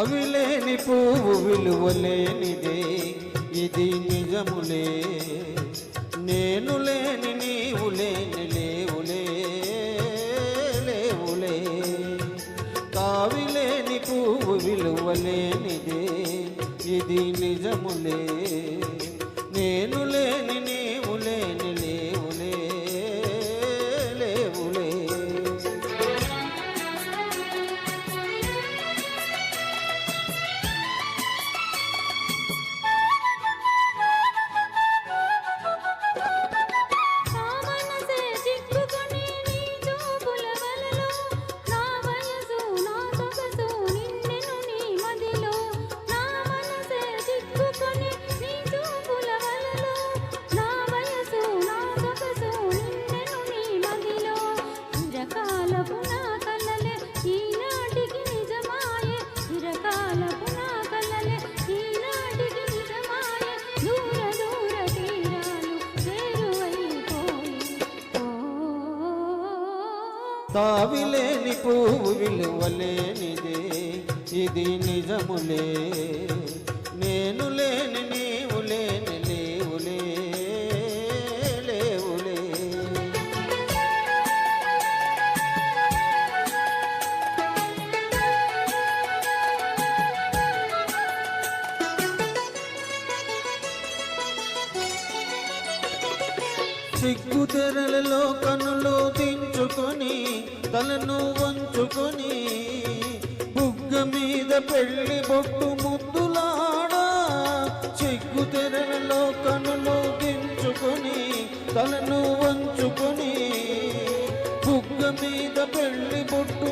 అవిలేని పువ్వు విలువలేనిదే ఇది నిజములే. నేను లేని నీవు లేని లేవులే లేవులే. కావిలేని పువ్వు విలువలేనిదే ఇది నిజములే. నేను తావిలేని పువ్వు విలువలేనిదే. ఇది నిజములే. నేను లేని నీవులే. చిక్కు తెరలలో కనులు దించుకొని తలను వంచుకొని బుగ్గ మీద పెళ్ళి బొట్టు ముద్దులాడా. చిక్కు తెరలలో కనులు దించుకొని తలను వంచుకొని బుగ్గ మీద పెళ్ళి బొట్టు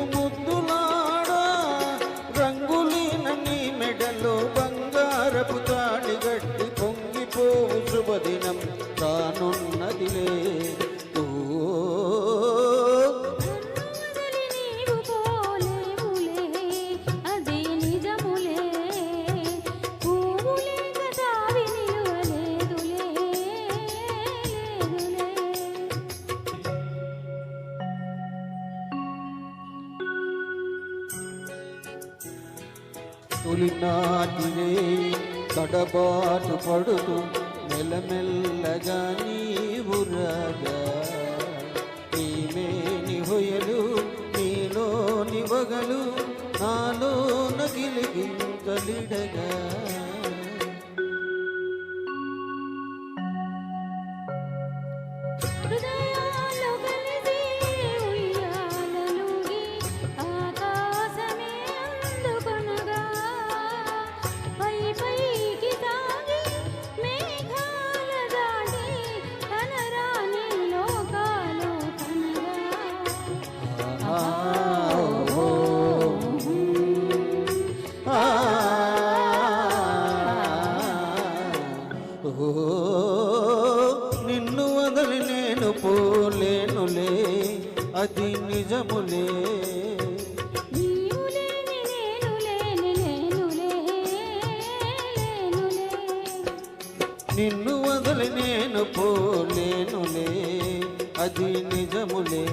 తొలినాటిరే కడబాటు పడుతూ మెల్లమెల్లగా నీవురగా నీమేని హొయలు నీలోని వగలు నాలో నగిలిగింతలిడగా ఓ, నిన్ను వదలి నేను పోలేనులే అది నిజములే. నిన్ను వదలి నేను పోలేనులే అది నిజములే.